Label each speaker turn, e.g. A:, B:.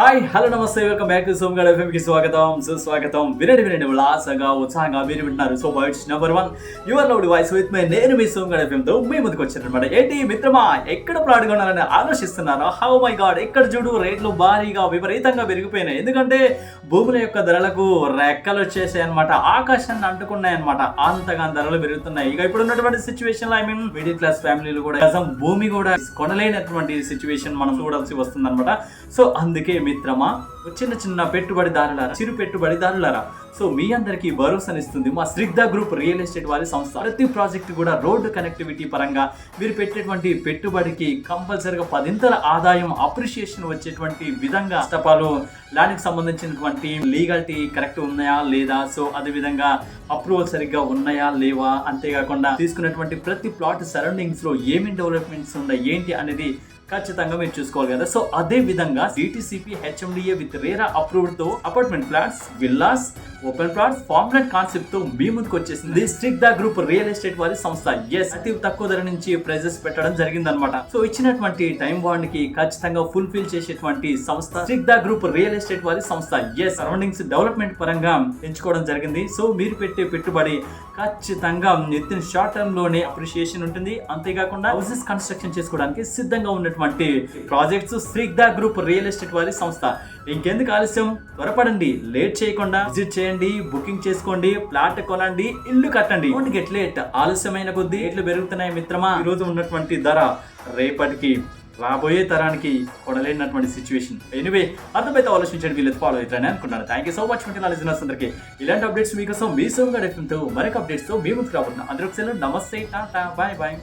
A: Hi hello namaste welcome back to soan గడ్కి స్వాగతం సుస్వాగతం. వినండి వినండి ఉల్లాసంగా ఉత్సాహంగా మీరు వింటున్నారు so bites number one your loved voice with my నేను మీ సోమ్ గడ్ ఎఫ్ఎం మీ ముందుకు వచ్చానమాట ఏంటి మిత్రమా ఎక్కడ ప్లాట్ కొనాలని ఆలోచిస్తున్నారా? హౌ మై గాడ్ ఎక్కడ చూడు రేట్లు భారీగా విపరీతంగా పెరిగిపోయినాయి. ఎందుకంటే భూముల యొక్క ధరలకు రెక్కలు వచ్చేసాయి అనమాట ఆకాశాన్ని అంటుకున్నాయి అనమాట అంతగా ధరలు పెరుగుతున్నాయి. ఇక ఇప్పుడు ఉన్నటువంటి సిచ్యువేషన్లో ఐ మీన్ మిడిల్ క్లాస్ ఫ్యామిలీలు కూడా భూమి కూడా కొనలేనటువంటి సిచ్యువేషన్ మనం చూడాల్సి వస్తుంది అనమాట సో అందుకే మిత్రమా చిన్న చిన్న పెట్టుబడిదారులారా చిరు పెట్టుబడిదారులారా. సో మీ అందరికీ భరోసానిస్తుంది మా శ్రిగ్ధ గ్రూప్ రియల్ ఎస్టేట్ వారి సంస్థ. ప్రతి ప్రాజెక్ట్ కూడా రోడ్డు కనెక్టివిటీ పరంగా మీరు పెట్టేటువంటి పెట్టుబడికి కంపల్సరిగా పదింతల ఆదాయం అప్రిషియేషన్ వచ్చేటువంటి విధంగా స్టపాలు ల్యాండ్కి సంబంధించినటువంటి లీగాలిటీ కరెక్ట్ ఉన్నాయా లేదా? సో అదే విధంగా అప్రూవల్ సరిగ్గా ఉన్నాయా లేవా? అంతేకాకుండా తీసుకున్నటువంటి ప్రతి ప్లాట్ సరౌండింగ్స్లో ఏమేమి డెవలప్మెంట్స్ ఉన్నాయి ఏంటి అనేది ఖచ్చితంగా మీరు చూసుకోవాలి కదా. సో అదే విధంగా DTCP HMDA with RERA అప్రూవ్డ్తో apartment flats villas open plots farmlet కాన్సెప్ట్తో మీ ముందుకు వచ్చేసింది streak the group real estate వారి సంస్థ. ఎస్ అతి తక్కువ ధర నుంచి ప్రైజెస్ పెట్టడం జరిగిందనమాట సో ఇచ్చినటువంటి టైం బాండ్కి ఖచ్చితంగా ఫుల్ఫిల్ చేసేటువంటి సంస్థ streak the group real estate వారి సంస్థ. ఎస్ సరౌండింగ్స్ డెవలప్మెంట్ పరంగా ఎంచుకోవడం జరిగింది. సో మీరు పెట్టే పెట్టుబడి ఖచ్చితంగా ఎత్తిన షార్ట్ టర్మ్లోనే అప్రిషియేషన్ ఉంటుంది. అంతేకాకుండా హౌసెస్ కన్స్ట్రక్షన్ చేసుకోవడానికి సిద్ధంగా ఉన్నటువంటి projects Srigdha group real estate వారి సంస్థ. ఇంకెందుకు ఆలస్యం? త్వరపడండి. లేట్ చేయకుండా విజిట్ చేయండి. బుకింగ్ చేసుకోండి ప్లాట్ కొనండి ఇల్లు కట్టండి. డోంట్ గెట్ లేట్ ఆలస్యమైన కొద్దీ రేట్లు పెరుగుతున్నాయి మిత్రమా? ఈ రోజు ఉన్నటువంటి ధర రేపటికి రాబోయే తరానికి కొడలేనటువంటి సిచ్యువేషన్ ఎనివే అర్థమైతే ఆలోచించండి వీళ్ళతో ఫాలో అవుతారని అనుకున్నాను థ్యాంక్ యూ సో మచ్ మీ నాలెడ్జ్ అందరికి. ఇలాంటి అప్డేట్స్ మీకోసం మీ సోమ్ గడ్ మరొక అప్డేట్స్తో మీ ముందుకు రాబోతున్నాం. అందరూ ఒకసారి నమస్తే టాటా బాయ్ బాయ్